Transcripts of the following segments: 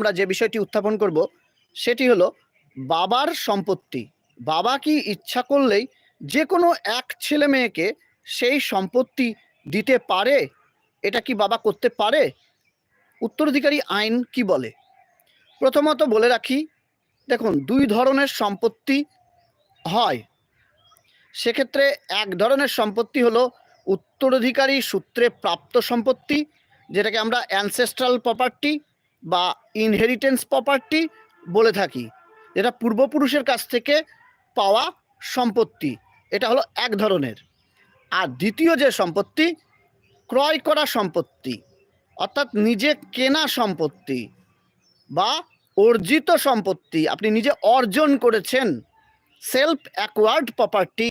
আমরা যে বিষয়টি উত্থাপন করব, সেটি হলো বাবার সম্পত্তি। বাবা কি ইচ্ছা করলেই যে কোনো এক ছেলে মেয়েকে সেই সম্পত্তি দিতে পারে? এটা কি বাবা করতে পারে? উত্তরাধিকারী আইন কি বলে? প্রথমত বলে রাখি, দেখুন, দুই ধরনের সম্পত্তি হয়। সেক্ষেত্রে এক ধরনের সম্পত্তি হলো উত্তরাধিকারী সূত্রে প্রাপ্ত সম্পত্তি, যেটাকে আমরা অ্যানসেস্ট্রাল প্রপার্টি বা ইনহেরিটেন্স প্রপার্টি বলে থাকি, যেটা পূর্বপুরুষের কাছ থেকে পাওয়া সম্পত্তি। এটা হলো এক ধরনের। আর দ্বিতীয় যে সম্পত্তি, ক্রয় করা সম্পত্তি, অর্থাৎ নিজে কেনা সম্পত্তি বা অর্জিত সম্পত্তি, আপনি নিজে অর্জন করেছেন সেলফ অ্যাকোয়ার্ড প্রপার্টি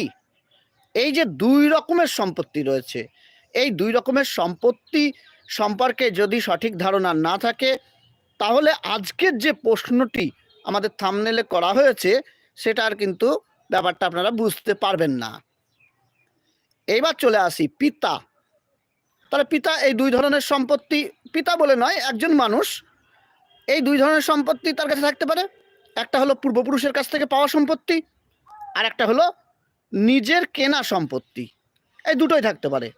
এই যে দুই রকমের সম্পত্তি রয়েছে, এই দুই রকমের সম্পত্তি সম্পর্কে যদি সঠিক ধারণা না থাকে তাহলে আজকের যে প্রশ্নটি আমাদের থামনেলে করা হয়েছে সেটার কিন্তু ব্যাপারটা আপনারা বুঝতে পারবেন না। এইবার চলে আসি, পিতা। তাহলে পিতা এই দুই ধরনের সম্পত্তি, পিতা বলে নয়, একজন মানুষ। এই দুই ধরনের সম্পত্তি তার কাছে থাকতে পারে। একটা হলো পূর্বপুরুষের কাছ থেকে পাওয়া সম্পত্তি, আর একটা হলো নিজের কেনা সম্পত্তি। এই দুটোই থাকতে পারে।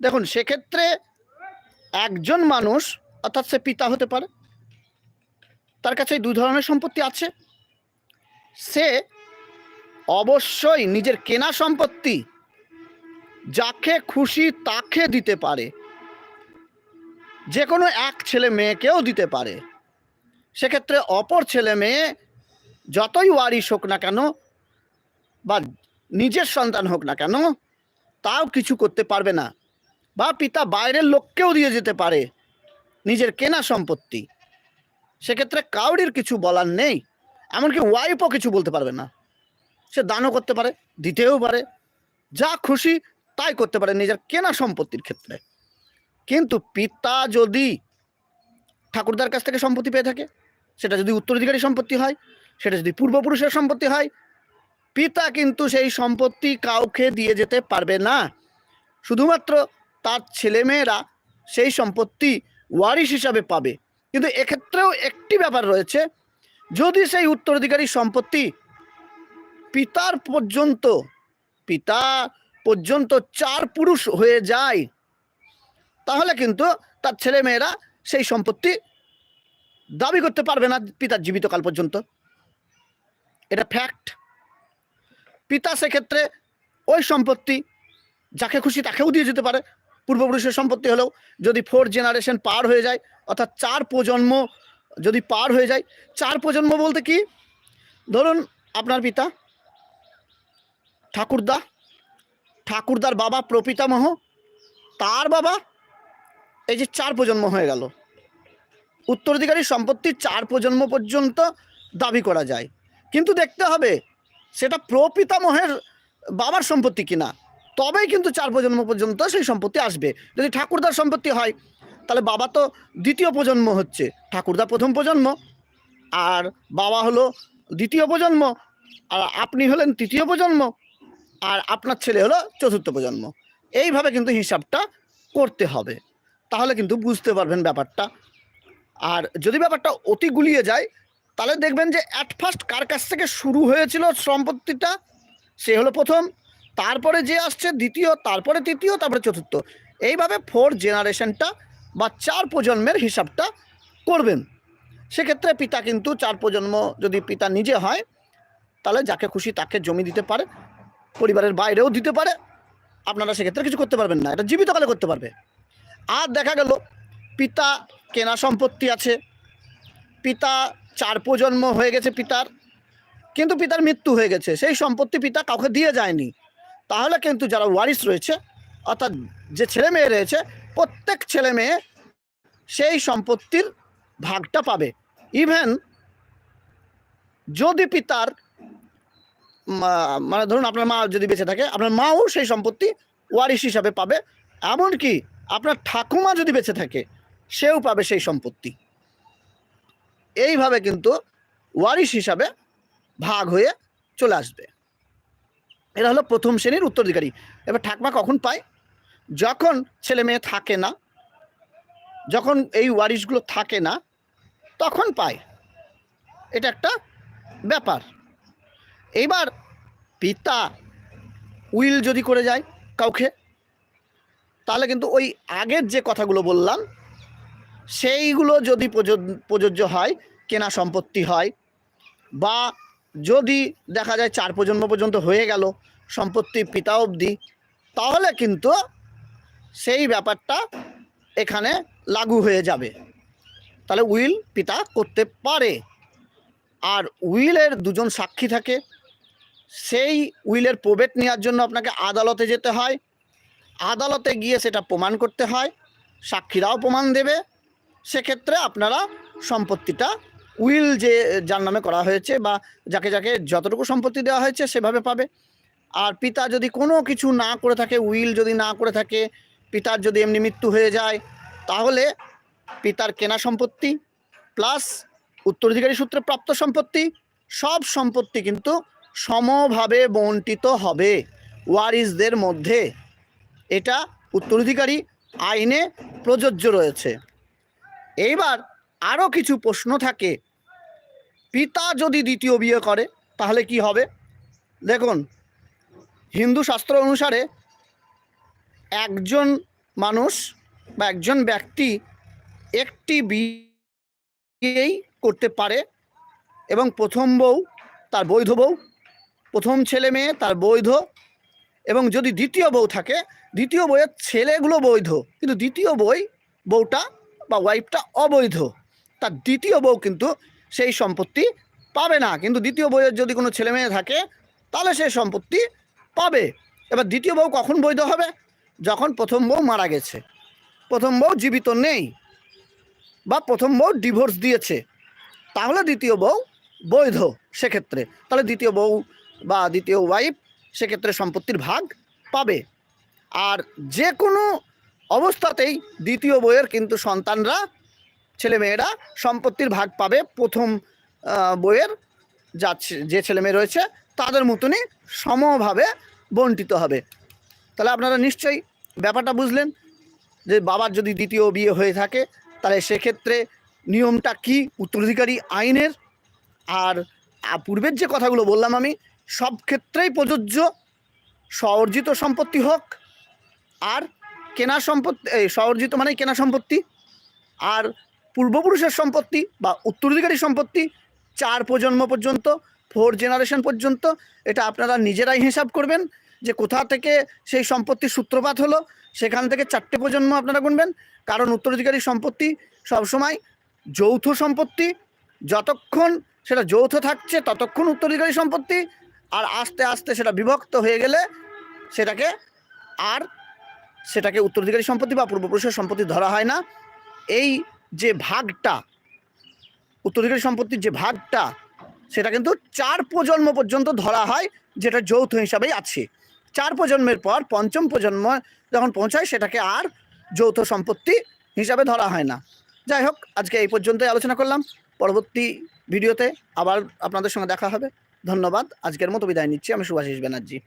দেখুন, সেক্ষেত্রে একজন মানুষ, অর্থাৎ সে পিতা হতে পারে তার কাছে দুই ধরনের সম্পত্তি আছে। সে অবশ্যই নিজের কেনা সম্পত্তি যাকে খুশি তাকে দিতে পারে। যে কোনো এক ছেলে মেয়েকেও দিতে পারে। সেক্ষেত্রে অপর ছেলে মেয়ে যতই ওয়ারিশ হোক না কেন বা নিজের সন্তান হোক না কেন, তাও কিছু করতে পারবে না বা পিতা বাইরের লোককেও দিয়ে যেতে পারে নিজের কেনা সম্পত্তি। সেক্ষেত্রে কাউরির কিছু বলার নেই। এমনকি ওয়াইফও কিছু বলতে পারবে না। সে দানও করতে পারে, দিতেও পারে। যা খুশি তাই করতে পারে নিজের কেনা সম্পত্তির ক্ষেত্রে। কিন্তু পিতা যদি ঠাকুরদার কাছ থেকে সম্পত্তি পেয়ে থাকে, সেটা যদি উত্তরাধিকারী সম্পত্তি হয়, সেটা যদি পূর্বপুরুষের সম্পত্তি হয়, পিতা কিন্তু সেই সম্পত্তি কাউকে দিয়ে যেতে পারবে না। শুধুমাত্র তার ছেলেমেয়েরা সেই সম্পত্তি ওয়ারিশ হিসাবে পাবে। কিন্তু এক্ষেত্রেও একটি ব্যাপার রয়েছে, যদি সেই উত্তরাধিকারী সম্পত্তি পিতার পর্যন্ত, পিতা পর্যন্ত চার পুরুষ হয়ে যায়, তাহলে কিন্তু তার ছেলেমেয়েরা সেই সম্পত্তি দাবি করতে পারবে না পিতার জীবিতকাল পর্যন্ত। এটা ফ্যাক্ট পিতা সেক্ষেত্রে ওই সম্পত্তি যাকে খুশি তাকেও দিয়ে যেতে পারে। পূর্বপুরুষের সম্পত্তি হলেও যদি ফোর জেনারেশন পার হয়ে যায়, অর্থাৎ চার প্রজন্ম যদি পার হয়ে যায়, চার প্রজন্ম বলতে কি? ধরুন আপনার পিতা, ঠাকুরদা, ঠাকুরদার বাবা প্রপিতামহ, তার বাবা এই যে চার প্রজন্ম হয়ে গেল। উত্তরাধিকারী সম্পত্তি চার প্রজন্ম পর্যন্ত দাবি করা যায়। কিন্তু দেখতে হবে, সেটা প্রপিতামহের বাবার সম্পত্তি কিনা? তবেই কিন্তু চার প্রজন্ম পর্যন্ত সেই সম্পত্তি আসবে। যদি ঠাকুরদার সম্পত্তি হয়, তাহলে বাবা তো দ্বিতীয় প্রজন্ম হচ্ছে। ঠাকুরদা প্রথম প্রজন্ম, আর বাবা হলো দ্বিতীয় প্রজন্ম, আর আপনি হলেন তৃতীয় প্রজন্ম, আর আপনার ছেলে হলো চতুর্থ প্রজন্ম। এইভাবে কিন্তু হিসাবটা করতে হবে। তাহলে কিন্তু বুঝতে পারবেন ব্যাপারটা। আর যদি ব্যাপারটা অতি গুলিয়ে যায়, তাহলে দেখবেন যে অ্যাট ফার্স্ট কার কাছ থেকে শুরু হয়েছিল সম্পত্তিটা, সে হলো প্রথম তারপরে যে আসছে দ্বিতীয়, তারপরে তৃতীয়, তারপরে চতুর্থ। এইভাবে ফোর জেনারেশনটা বা চার প্রজন্মের হিসাবটা করবেন। সেক্ষেত্রে পিতা কিন্তু চার প্রজন্ম যদি পিতা নিজে হয়, তাহলে যাকে খুশি তাকে জমি দিতে পারে, পরিবারের বাইরেও দিতে পারে। আপনারা সেক্ষেত্রে কিছু করতে পারবেন না, এটা জীবিতকালে করতে পারবে। আর দেখা গেল, পিতা কেনা সম্পত্তি আছে, পিতা চার প্রজন্ম হয়ে গেছে পিতার, কিন্তু পিতার মৃত্যু হয়ে গেছে। সেই সম্পত্তি পিতা কাউকে দিয়ে যায়নি। তাহলে কিন্তু যারা ওয়ারিস রয়েছে, অর্থাৎ যে ছেলে মেয়ে রয়েছে, প্রত্যেক ছেলে মেয়ে সেই সম্পত্তির ভাগটা পাবে। ইভেন যদি পিতার মানে ধরুন আপনার মা যদি বেঁচে থাকে, আপনার মাও সেই সম্পত্তি ওয়ারিশ হিসাবে পাবে। এমনকি আপনার ঠাকুমা যদি বেঁচে থাকে, সেও পাবে সেই সম্পত্তি। এইভাবে কিন্তু ওয়ারিশ হিসাবে ভাগ হয়ে চলে আসবে। এরা হলো প্রথম শ্রেণির উত্তরাধিকারী। এবার ঠাকমা কখন পায়? যখন ছেলে মেয়ে থাকে না, যখন এই ওয়ারিশগুলো থাকে না, তখন পায়। এটা একটা ব্যাপার। এইবার পিতা উইল যদি করে যায় কাউকে, তাহলে কিন্তু ওই আগের যে কথাগুলো বললাম, সেইগুলো যদি প্রযোজ- প্রযোজ্য হয়, কেনা সম্পত্তি হয়, বা যদি দেখা যায় চার প্রজন্ম পর্যন্ত হয়ে গেল সম্পত্তি পিতা অবধি, তাহলে কিন্তু সেই ব্যাপারটা এখানে লাগু হয়ে যাবে। তাহলে উইল পিতা করতে পারে। আর উইলের দুজন সাক্ষী থাকে, সেই উইলের প্রবেট নেওয়ার জন্য আপনাকে আদালতে যেতে হয়। আদালতে গিয়ে সেটা প্রমাণ করতে হয়, সাক্ষীরাও প্রমাণ দেবে। সেক্ষেত্রে আপনারা সম্পত্তিটা উইল যে যার নামে করা হয়েছে বা যাকে যাকে যতটুকু সম্পত্তি দেওয়া হয়েছে সেভাবে পাবে। আর পিতা যদি কোনো কিছু না করে থাকে, উইল যদি না করে থাকে, পিতার যদি এমনি মৃত্যু হয়ে যায়, তাহলে পিতার কেনা সম্পত্তি প্লাস উত্তরাধিকারী সূত্রে প্রাপ্ত সম্পত্তি, সব সম্পত্তি কিন্তু সমভাবে বন্টিত হবে। ওয়ারিসদের মধ্যে। এটা উত্তরাধিকারী আইনে প্রযোজ্য রয়েছে। এইবার আরও কিছু প্রশ্ন থাকে। পিতা যদি দ্বিতীয় বিয়ে করে, তাহলে কি হবে? দেখুন, হিন্দু শাস্ত্র অনুসারে একজন মানুষ বা একজন ব্যক্তি একটি বিয়েই করতে পারে এবং প্রথম বউ, তার বৈধ বউ, প্রথম ছেলে মেয়ে, তার বৈধ, এবং যদি দ্বিতীয় বউ থাকে, দ্বিতীয় বইয়ের ছেলেগুলো বৈধ, কিন্তু দ্বিতীয় বই, বউটা বা ওয়াইফটা অবৈধ, তার দ্বিতীয় বউ কিন্তু সেই সম্পত্তি পাবে না। কিন্তু দ্বিতীয় বইয়ের যদি কোনো ছেলে মেয়ে থাকে, তাহলে সেই সম্পত্তি পাবে। এবার দ্বিতীয় বউ কখন বৈধ হবে? যখন প্রথম বউ মারা গেছে। প্রথম বউ জীবিত নেই বা প্রথম বউ ডিভোর্স দিয়েছে, তাহলে দ্বিতীয় বউ বৈধ সেক্ষেত্রে। তাহলে দ্বিতীয় বউ বা দ্বিতীয় ওয়াইফ সেক্ষেত্রে সম্পত্তির ভাগ পাবে। আর যে কোনো অবস্থাতেই দ্বিতীয় বইয়ের কিন্তু সন্তানরা ছেলেমেয়েরা সম্পত্তির ভাগ পাবে প্রথম বইয়ের যা যে ছেলে মেয়ে রয়েছে, তাদের মতনই সমভাবে বন্টিত হবে। তাহলে আপনারা নিশ্চয়ই ব্যাপারটা বুঝলেন যে বাবার যদি দ্বিতীয় বিয়ে হয়ে থাকে, তাহলে সেক্ষেত্রে নিয়মটা কি? উত্তরাধিকারী আইনের আর পূর্বের যে কথাগুলো বললাম আমি, সব ক্ষেত্রেই প্রযোজ্য স্বঅর্জিত সম্পত্তি হোক আর কেনা সম্পত্তি, এই স্বঅর্জিত মানে কেনা সম্পত্তি। আর পূর্বপুরুষের সম্পত্তি বা উত্তরাধিকারী সম্পত্তি চার প্রজন্ম পর্যন্ত ফোর জেনারেশন পর্যন্ত, এটা আপনারা নিজেরাই হিসাব করবেন যে কোথা থেকে সেই সম্পত্তির সূত্রপাত হলো, সেখান থেকে চারটে প্রজন্ম আপনারা গুনবেন। কারণ উত্তরাধিকারী সম্পত্তি সবসময় যৌথ সম্পত্তি, যতক্ষণ সেটা যৌথ থাকছে ততক্ষণ উত্তরাধিকারী সম্পত্তি, আর আস্তে আস্তে সেটা বিভক্ত হয়ে গেলে সেটাকে আর সেটাকে উত্তরাধিকারী সম্পত্তি বা পূর্বপুরুষের সম্পত্তি ধরা হয় না। এই যে ভাগটা, উত্তরাধিকারী সম্পত্তির যে ভাগটা, সেটা কিন্তু চার প্রজন্ম পর্যন্ত ধরা হয়, যেটা যৌথ হিসাবেই আছে। চার প্রজন্মের পর পঞ্চম প্রজন্ম যখন পৌঁছায়, সেটাকে আর যৌথ সম্পত্তি হিসাবে ধরা হয় না। যাই হোক, আজকে এই পর্যন্তই আলোচনা করলাম। পরবর্তী ভিডিওতে আবার আপনাদের সঙ্গে দেখা হবে। ধন্যবাদ। আজকের মতো বিদায় নিচ্ছি। আমি সুভাষিস ব্যানার্জি।